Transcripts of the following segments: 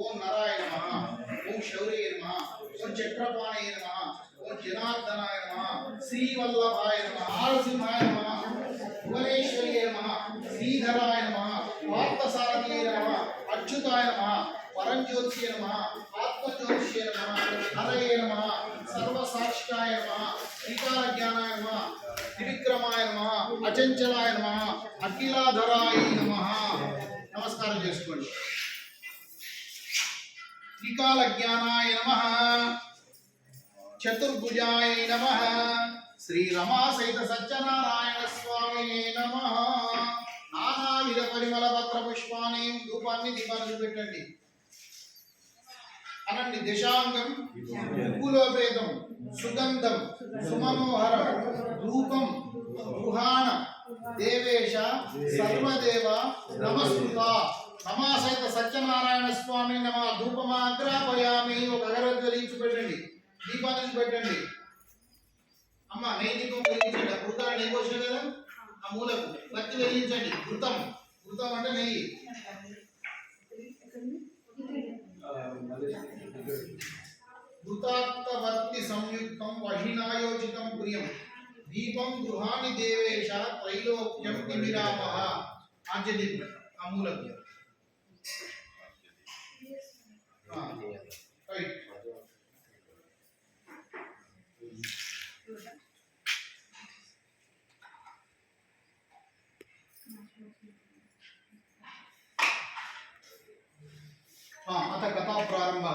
ఓం నారాయణ ఓం శౌర్య నమ ఓం చక్రపాణయ నమ ఓం జనార్దనాయ నమ శ్రీవల్లభాయ నమ ఆరసింహాయ నమ భువనేశ్వర్య నమ శ్రీధరాయ నమ పార్థసారథియ నమ అచ్యుతాయ నమ పరంజ్యోతిషే నమ ఆత్మజ్యోతిషే నమ హరయ నమ సర్వసాక్షికాయ నమ శ్రీకార జ్ఞానాయ నమ త్రివిక్రమాయ నమ అచంచలాయ నమ అఖిలాధరాయ నమ. నమస్కారం చేసుకోండి. త్రికాల జ్ఞానాయ నమ. చతుర్భుజాయ నమ. శ్రీ రమా సత్యనారాయణ స్వామి నమ. నానావిధ పరిమళ పత్ర పుష్పాన్ని ధూపాన్ని దీపాలను పెట్టండి. అనండి దశాంగం కులోపేతం సుగంధం సుమనోహరం రూపం గృహాణ దేవేశ సర్వదేవ నమస్కృత. సమాసైత సత్యనారాయణ స్వామి నమ ధూపమాగ్రాపయామి ఒక అగరవతి వెలిగించి పెట్టండి. దీపాన్ని పెట్టండి. అమ్మ నైతికం వెలిగించండి. ఆ వృత్తాన్ని నెయ్యి పోసిన కదా? ఆ మూలకు. బత్తి వెలిగించండి. వృతం వృతం అంటే నెయ్యి. వృతాత్తవర్తి సంయుక్తం వహినాయోచితం ప్రియం. దీపం గృహాన్ని దేవేశ త్రైలోక్యం తిమిరాప ఆంజదీపం ఆ మూలకు. అత కథా ప్రారంభ.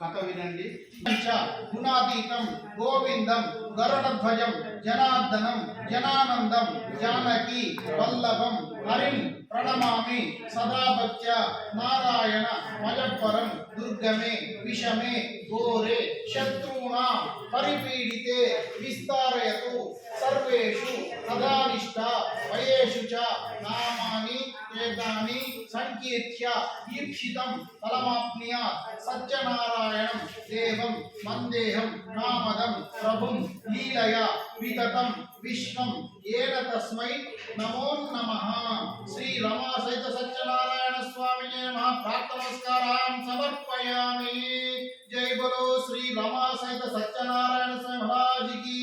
కథ వినండి. గుణాతీతం గోవిందం గరుడధ్వజం జనార్దనం జనానందం జానకి వల్లభం హరిం ప్రణమామి సదాభక్త్య నారాయణ మజపరం దుర్గమే విషమే ఘోరే శత్రువునా పరిపీడితే విస్తారయతు సర్వేషు సదానిష్ట వయేషు చ నామాని ఏతాని సంకీర్త్య ఈప్సితం ఫలమాప్నియ సత్యనారాయణం దేవం మందేహం నామదం ప్రభుం లీలయ వితతం విశ్వం ఏన తస్మై నమో నమః శ్రీ రమా సహిత సత్యనారాయణ స్వామి నమః ప్రార్థనమస్కారాం సమర్పయామి జై బలో శ్రీ రమా సహిత సత్యనారాయణ స్వామి మహారాజుకి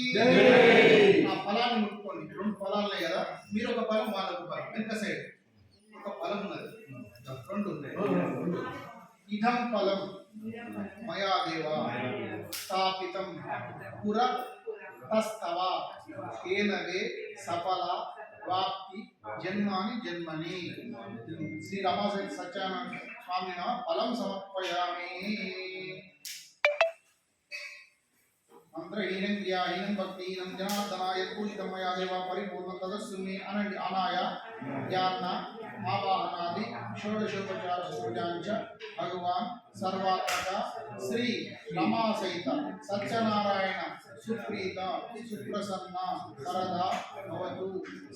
ఆ ఫలాన్ని ముట్టుకోండి. రెండు ఫలాలు ఉన్నాయి కదా. మీరు ఒక ఫలం వాళ్ళొక ఫలం వెనక సైడ్ ఒక ఫలం ఉన్నది. రెండు ఉన్నాయి. ఇదం ఫలం. మయా దేవ. స్థాపితం. పుర తస్తవ ఏనవే సఫల వాప్తి జన్మాని జన్మని. శ్రీ రమాసరి సత్యానంద స్వామిన ఫలం సమర్పయామి. మంత్రహీనం క్రియాహీనం భక్తిహీనం జనార్దనాయ పూజితమయా దేవ పరిపూర్ణ తదస్సుమి అనండి అనాయ జ్ఞాన ఆవాహనాది షోడశోపచార పూజాంచ భగవాన్ సర్వాత్మక శ్రీ రమాసహిత సత్యనారాయణ సుప్రీత సుప్రసన్న వరద భవతు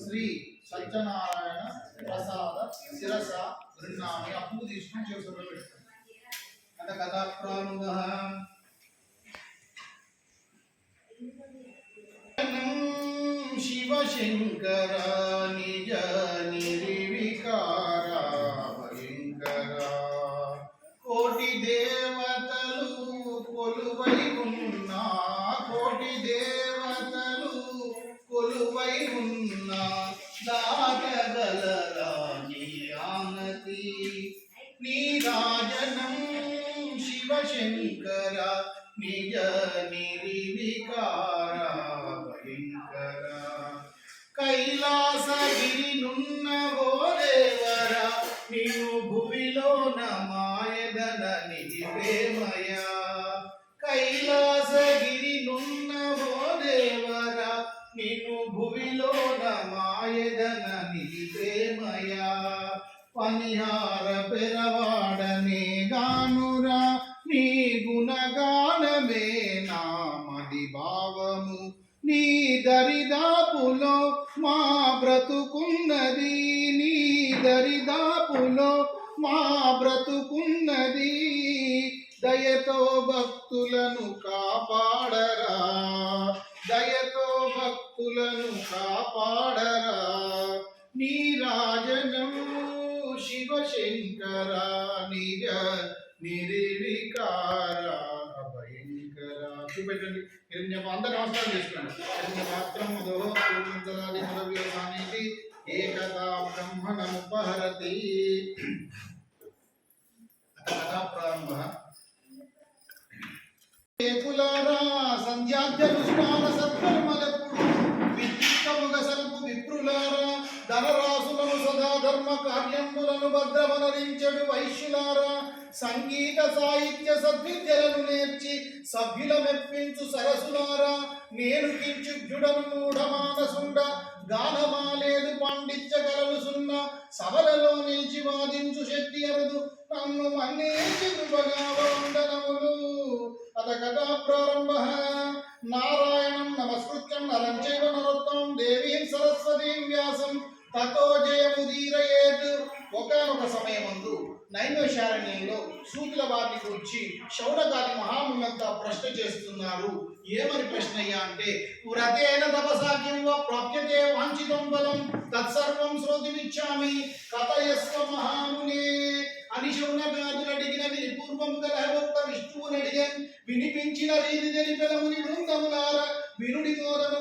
శ్రీ సత్యనారాయణ ప్రసాద శిరస గృహామి అప్పు తీసుకుని చేసుకుంటూ అంటే కథా ప్రారంభ శివశంకర నిజ నిరీ నిజ నిర్వికార భయంకర. కైలాసగిరి నున్నవో దేవర నిన్ను భువిలో మాయదన నిలిపేమయ కైలాసగిరి నున్నవో దేవర నిన్ను భువిలో మాయదన నిలిపేమయ పనిహార పెరవాడనే గానురా నీ గుణగానమే దరిదాపులో మా బ్రతుకున్నది నీ దరిదాపులో మా బ్రతుకున్నది దయతో భక్తులను కాపాడరా దయతో భక్తులను కాపాడరా నీ రాజనము శివశంకర నిజ నిర్వికారా. పెట్టండి. మీరు హిరణ్య అందరు నమస్కారం చేసుకోండి. హిరణ్య పాత్రం మధోదాది మదవ్యోగానికి ఏకదా బ్రహ్మణముపహరతి. కథా ప్రారంభ. ఏకులారా సంధ్యాధ్యనుష్ఠాన సత్కర్మలెప్పుడు విద్యుత్తముగ సల్పు విప్రులారా ధనరా ధర్మ కార్యములను భద్రమనరించడు వైశ్యులారా. సంగీత సాహిత్య సద్విద్యలను నేర్చి సభ్యుల మెప్పించు సరసులారా. నేను కించుభ్యుడను మూఢమానసుండ గానమాలేదు పాండిత్యకలలు సున్న సభలలో నిలిచి వాదించు శక్తి అరదు. నన్ను మన్నించి వందనములు అత కథా ప్రారంభ. నారాయణం నమస్కృత్యం నరం చైవ నరోత్తమం దేవీం సరస్వతీం వ్యాసం. తతో జయముదీరయేత్ ఒకనొక సమయమందు నైమిషారణ్యంలో సూతుల వారిని గురించి శౌనకాది మహామునంతా ప్రశ్న చేస్తున్నారు. ఏమని ప్రశ్న అయ్యా అంటే వ్రతేన తపసా కిం ప్రాప్యతే వాంఛితం బలం తత్సర్వం శ్రోతిమిచ్చామి కథయస్వ మహామునే అని శౌనకాదులు అడిగిన విని పూర్వం కలహభక్త విష్ణువుని అడిగాను వినిపించిన రీతి తెలిపిన ముని బృందములార వినుడి మోదము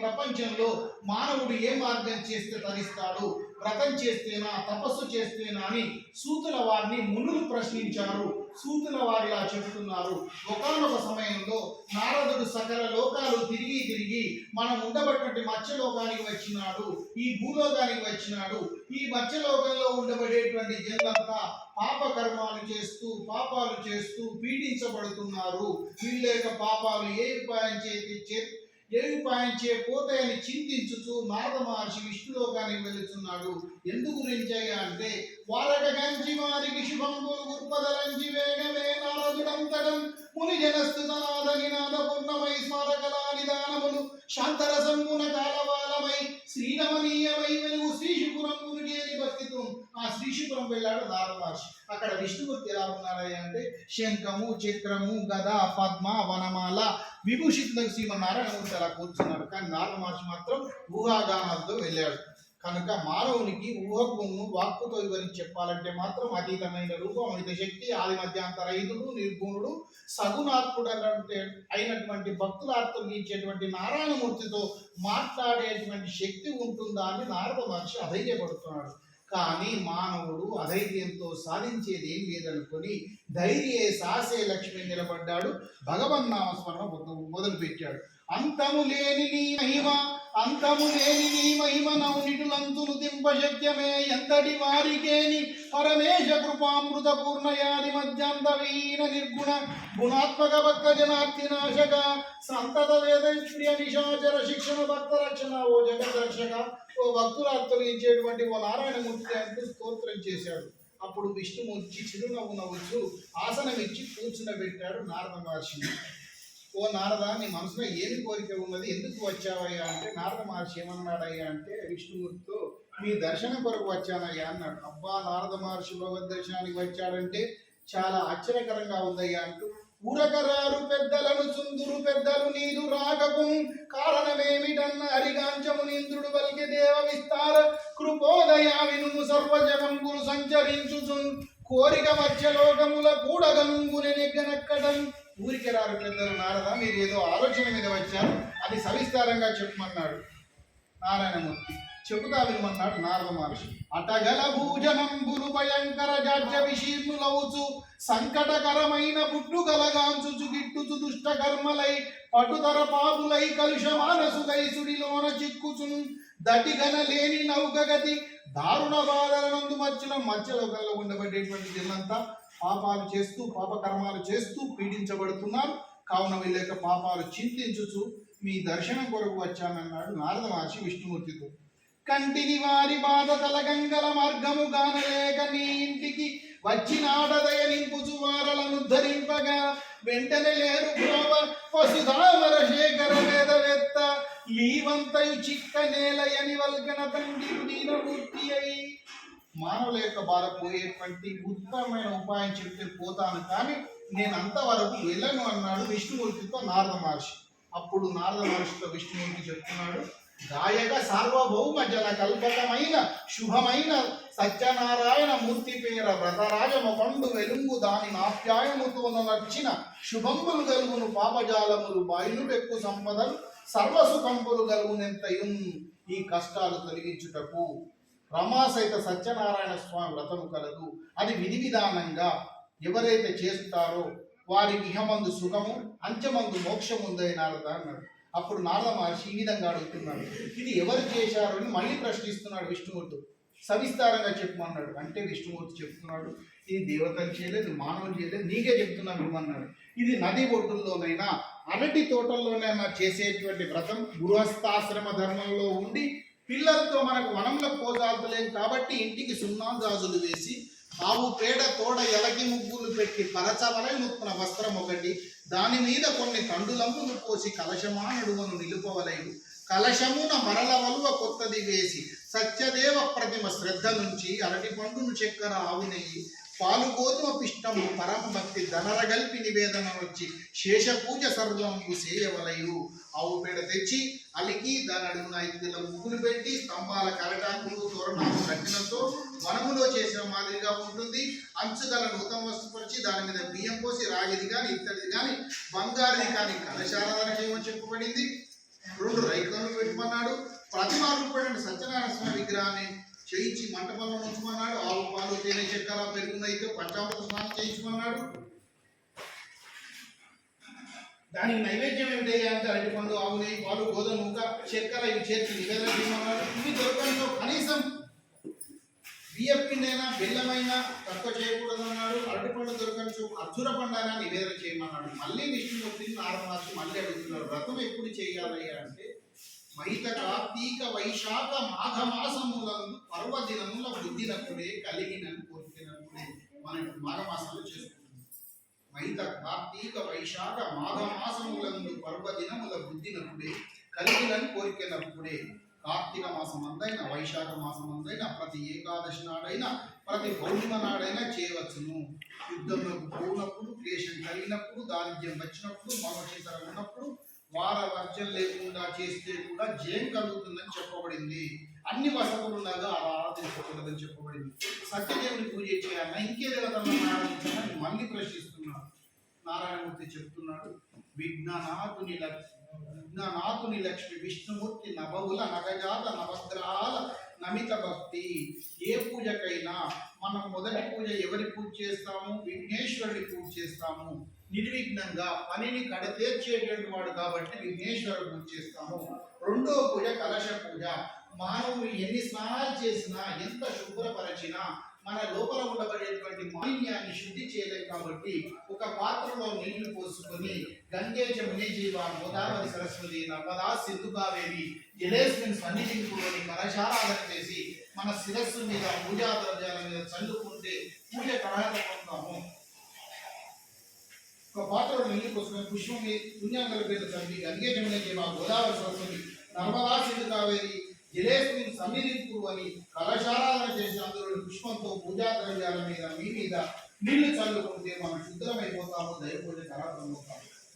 ప్రపంచంలో మానవుడు ఏ మార్గం చేస్తే తరిస్తాడు? వ్రతం చేస్తేనా? తపస్సు చేస్తేనా అని సూతుల వారిని మునులు ప్రశ్నించారు. సూతుల వారిలా చెబుతున్నారు. ఒకనొక సమయంలో నారదుడు సకల లోకాలు తిరిగి తిరిగి మనం ఉండబడినటువంటి మత్స్యలోకానికి వచ్చినాడు. ఈ భూలోకానికి వచ్చినాడు. ఈ మత్స్యలోకంలో ఉండబడేటువంటి జన్లంతా పాప కర్మాలు చేస్తూ పాపాలు చేస్తూ పీడించబడుతున్నారు. వీళ్ళ యొక్క పాపాలు ఏ ఉపాయం చేతి చే ఏ ఉపాయం చే పోతాయని చింతించుతూ నారద మహర్షి విష్ణులోకానికి వెళుతున్నాడు. ఎందు గురించి అంటే వారక గంజి వారికి శుభంబులు గుర్పదలంచి వేగమే నారదుడంతడం ముని జనస్తుతనాద నినాద పూర్ణమై స్మారకలా నిదానములు శాంతరసంగుణ కాలవాలమై శ్రీరమణీయమై వెలుగు శ్రీశుపురం మునిగేని భక్తితో ఆ శ్రీశుపురం వెళ్ళాడు నారద మహర్షి అక్కడ విష్ణుమూర్తి ఎలా ఉన్నారయ్యా అంటే శంఖము చక్రము గద పద్మ వనమాల విభూషితులకు శ్రీమన్నారాయణమూర్తి అలా కూర్చున్నాడు. కానీ నారద మహర్షి మాత్రం ఊహాగానాలతో వెళ్ళాడు. కనుక మానవునికి ఊహకును వాక్కుతో వివరించి చెప్పాలంటే మాత్రం అతీతమైన రూపం అమిత శక్తి ఆది మధ్యాంతరహితుడు నిర్గుణుడు సగుణాత్ముడు అంటే అయినటువంటి భక్తులార్థం ఇచ్చేటువంటి నారాయణమూర్తితో మాట్లాడేటువంటి శక్తి ఉంటుందా అని నారద మహర్షి అధైర్యపడుతున్నాడు. కానీ మానవుడు అధైర్యంతో సాధించేది ఏం లేదనుకొని ధైర్యే సాసే లక్ష్మి నిలబడ్డాడు. భగవన్నామస్మరణ మొదలుపెట్టాడు మొదలు పెట్టాడు అంతము లేని నీ మహిమ అంతము లేని నీ మహిమ నవనిటులంతులు దింపశక్యమే ఎంతటి వారికేని పరమేశ కృపామృత పూర్ణయాది మధ్యాంతవీన నిర్గుణ గుణాత్మక భక్త జనార్తి నాశక సంతత వేదైశ్వర్య నిశాచర శిక్షణ భక్త రక్షణ ఓ జగదర్శక ఓ భక్తులార్తలు ఇచ్చేటువంటి ఓ నారాయణమూర్తి అంటూ స్తోత్రం చేశాడు. అప్పుడు విష్ణుమూర్తి చిరునవ్వు నవ్వుతూ ఆసనం ఇచ్చి కూర్చునబెట్టాడు నారద మహర్షి ఓ నారద నీ మనసులో ఏమి కోరిక ఉన్నది? ఎందుకు వచ్చావయ్యా అంటే నారద మహర్షి ఏమన్నాడయ్యా అంటే విష్ణుమూర్తితో మీ దర్శనం కొరకు వచ్చానయ్యా అన్నాడు. అబ్బా నారద మహర్షి భగవద్ దర్శనానికి వచ్చాడంటే చాలా ఆశ్చర్యకరంగా ఉందయ్యా అంటూ ఊరకరారు పెద్దలను చుందురు పెద్దలు నీదు రాకకు కారణమేమిటన్న అరిగాంచము నింద్రుడు వల్కి దేవ విస్తార కృపోదయా వినుము సర్వజగంబులు సంచరించుచు. కోరిక మధ్యలోకముల కూడగంగుని నెగ్గనక్కడం ఊరికి రారు పెద్దలు నారద మీరు ఏదో ఆలోచన మీద వచ్చారు. అది సవిస్తారంగా చెప్పమన్నాడు నారాయణమూర్తి. చెబుతా వినమన్నాడు నారద మహర్షి. అటగల భూజనంబులు భయంకర జాడ్య విషీర్ణులవుచు సంకటకరమైన పుట్టుగలగాంచుచు గిట్టుచు దుష్ట కర్మలై పటుతర పాపులై కలుష మానసులై సుడిలోన చిక్కుచున్ దటిగన లేని నౌకగతి దారుణ బాధలనందు మధ్యలో మధ్యలోకంలో ఉండబడేటువంటి జిల్లంతా పాపాలు చేస్తూ పాపకర్మాలు చేస్తూ పీడించబడుతున్నారు. కావున వీళ్ళ యొక్క పాపాలు చింతించుచు మీ దర్శనం కొరకు వచ్చానన్నాడు నారద మహర్షి విష్ణుమూర్తితో. కంటిని వారి బాధ తలగంగల మార్గము గానలేక నీ ఇంటికి వచ్చినాడదయ నింపుచు వారలను ధరింపగా వెంటనే లేరు బ్రోవ పశుధామర శేఖర వేదవేత్త. లీవంతయు చిక్క నేలయని వల్గన తండ్రి దీనమూర్తి అయి. మానవుల యొక్క బాధ పోయేటువంటి ఉత్తమమైన ఉపాయం చెప్తే పోతాను కానీ నేను అంతవరకు వెళ్ళను అన్నాడు విష్ణుమూర్తితో నారద మహర్షి. అప్పుడు నారద మహర్షితో విష్ణుమూర్తి చెప్తున్నాడు గాయక సార్వభౌమ జన కల్పకమైన శుభమైన సత్యనారాయణ మూర్తి పేర వ్రతరాజమ పండు వెలుంగు దాని నాప్యాయముతో నచ్చిన శుభంబులు గలుగును పాపజాలములు బాయిలుడెక్కు సంపదలు సర్వసుఖంబులు గలుగునెంతయున్ ఈ కష్టాలు తొలగించుటకు. రమాసైత సత్యనారాయణ స్వామి వ్రతము కలదు. అది విధి విధానంగా ఎవరైతే చేస్తారో వారి ఇహమందు సుఖము అంచమందు మోక్షం అన్నాడు. అప్పుడు నారద మహర్షి ఈ విధంగా అడుగుతున్నాడు. ఇది ఎవరు చేశారు అని మళ్ళీ ప్రశ్నిస్తున్నాడు విష్ణుమూర్తి. సవిస్తారంగా చెప్పమన్నాడు. అంటే విష్ణుమూర్తి చెప్తున్నాడు ఇది దేవతలు చేయలేదు మానవులు చేయలేదు నీకే చెప్తున్నాను ఇవ్వన్నాడు ఇది నది ఒడ్డుల్లోనైనా అరటి తోటల్లోనైనా చేసేటువంటి వ్రతం గృహస్థాశ్రమ ధర్మంలో ఉండి పిల్లలతో మనకు వనంలో పోజాల్తలేం కాబట్టి ఇంటికి సున్నా గాజులు వేసి ఆవు పేడ తోడ ఎలకి ముగ్గులు పెట్టి పరచవలై ముక్కున వస్త్రం ఒకటి. దాని మీద కొన్ని తండులంపులు పోసి కలశమా నడువను నిలుపవలైదు కలశమున మరల వలువ కొత్తది వేసి సత్యదేవ ప్రతిమ శ్రద్ధ నుంచి అరటి పండును చక్కెర ఆవు నెయ్యి పాలు గోధుమ పిష్టము పరమభక్తి ధనరగల్పి నివేదన వచ్చి శేష పూజ సర్వంబు చేయవలయు ఆవు పేడ తెచ్చి అలికి దాని అడుగున ఐదుల ముగ్గులు పెట్టి స్తంభాల కరటాకులు తోరణాలు కట్టినతో వనములో చేసిన మాదిరిగా ఉంటుంది. అంచుగల నూతన వస్తుపరిచి దాని మీద బియ్యం పోసి రాగిది కానీ ఇత్తడిది కానీ బంగారుది కానీ కలశారాధన చేయమని చెప్పబడింది. రెండు రైతులను పెట్టమన్నాడు. ప్రతిమ రూపడిన సత్యనారాయణ స్వామి విగ్రహాన్ని చేయించి మంటపంలో ఉంచమన్నాడు ఆవు పాలు తేనె చక్కెర పెరుగునైతే పంచామృత స్నానం చేయించమన్నాడు. దానికి నైవేద్యం ఏమిటి అంటే అరటిపండు ఆవు నెయ్యి పాలు గోధుమ ముక్క చక్కెర ఇవి చేర్చి నివేదన చేయమన్నాడు. ఇవి దొరకడంలో కనీసం బియ్యం పిండైనా బెల్లమైనా తక్కువ చేయకూడదు అన్నాడు అరటిపండు దొరకచ్చు అర్జున పండైనా నివేదన చేయమన్నాడు. మళ్ళీ విష్ణుమూర్తిని మార్చి మళ్ళీ అడుగుతున్నారు వ్రతం ఎప్పుడు చేయాలయ్యా? అంటే మైత కార్తీక వైశాఖ మాఘ మాసములందు పర్వదినముల బుద్ధినప్పుడే కలిగినని కోరుకున్నప్పుడే మనం మాఘమాసంలో మాఘ మాసంలో చేసుకుంటున్నాం మైత కార్తీక వైశాఖ మాఘ మాసములందు పర్వదినముల బుద్ధినప్పుడే కలిగినని కోరికినప్పుడే కార్తీక మాసం అందైనా వైశాఖ మాసం అందైనా ప్రతి ఏకాదశి నాడైనా ప్రతి పౌర్ణిమ నాడైనా చేయవచ్చును. యుద్ధంలో పోనప్పుడు క్లేశం కలిగినప్పుడు దారిద్ర్యం వచ్చినప్పుడు మనోచింతన ఉన్నప్పుడు వార వర్జం లేకుండా చేస్తే కూడా జయం కలుగుతుందని చెప్పబడింది. అన్ని వసతులు ఉండగా అలా ఆరాధించకూడదని చెప్పబడింది. సత్యదేవుని పూజ చేయాలన్నా ఇంకేదేవతలను ఆరాధించాలని మళ్ళీ ప్రశ్నిస్తున్నాడు. నారాయణమూర్తి చెప్తున్నాడు విఘ్ననాథుని లక్ష్మి విఘ్ననాథుని లక్ష్మి విష్ణుమూర్తి నభవుల నగజాత నవగ్రహాల నమిత భక్తి. ఏ పూజకైనా మనం మొదటి పూజ ఎవరి పూజ చేస్తాము? విఘ్నేశ్వరుడి పూజ చేస్తాము. నిర్విఘ్నంగా పనిని కడతీర్చేటువంటి వాడు కాబట్టి విఘ్నేశ్వర పూజ చేస్తాము. రెండో పూజ కలశ పూజ. మానవుడు ఎన్ని స్నానాలు చేసినా ఎంత శుభ్రపరచినా మన లోపల ఉండబడేటువంటి మాలిన్యాన్ని శుద్ధి చేయలేదు కాబట్టి ఒక పాత్రలో నీళ్ళు పోసుకొని గంగే జమునే జీవ గోదావరి సరస్వతి నర్మదా సింధు కావేరి జలేస్మిన్ సన్నిధింపుకొని కలశారాధన చేసి మన శిరస్సు మీద పూజా ద్రవ్యాల మీద చల్లుకుంటే పూజ కరహత పొందుతాము పాత్రలో నీళ్ళు పోసుకొని పుష్పమి పుణ్యాంగల పేరు చల్లి గంగే జమునే దేవ గోదావరి సరస్వతి నర్మదా సింధు కావేరి జలేసుని సన్నిధింపు అని కలశారాధన చేసిన అందులో పుష్పంతో పూజా ద్రవ్యాల మీద మీ మీద నీళ్ళు చల్లుకుంటే మనం శుద్ధమైపోతాము దైవ పూజ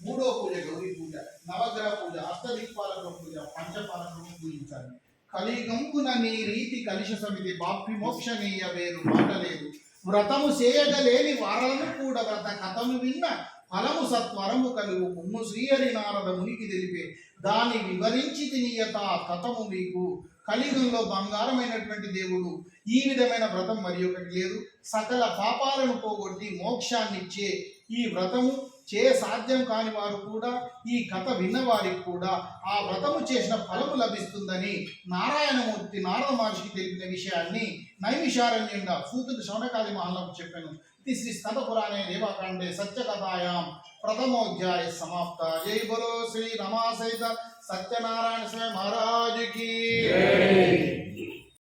మూడో పూజ గౌరీ పూజ నవగ్రహ పూజ అష్టదీపాలక పూజ పంచపాలకము పూజించాలి. కలిగంపున నీ రీతి కలిష సమితి బాప్తి మోక్షనీయ వేరు మాటలేదు వ్రతము చేయగలేని వారలను కూడా వ్రత కథను విన్న ఫలము సత్వరము కలుగు ముమ్ము శ్రీహరి నారద మునికి తెలిపే. దాన్ని వివరించి తినియత కథము మీకు. కలియుగంలో బంగారమైనటువంటి దేవుడు. ఈ విధమైన వ్రతం మరి ఒకటి లేదు. సకల పాపాలను పోగొట్టి మోక్షాన్ని ఇచ్చే ఈ వ్రతము చే సాధ్యం కాని వారు కూడా ఈ కథ విన్నవారికి కూడా ఆ వ్రతము చేసిన ఫలము లభిస్తుందని నారాయణమూర్తి నారద మహర్షికి తెలిపిన విషయాన్ని నైమిషారణ్యంగా సూతుడు శౌనకాది మహల్లకు చెప్పాను. तीसरी स्कंद पुराणे देवाकांडे सत्य कथायाम प्रथमोध्याय समाप्त। जय बोलो, श्री रमा सहित सत्यनारायण स्वयं महाराज की।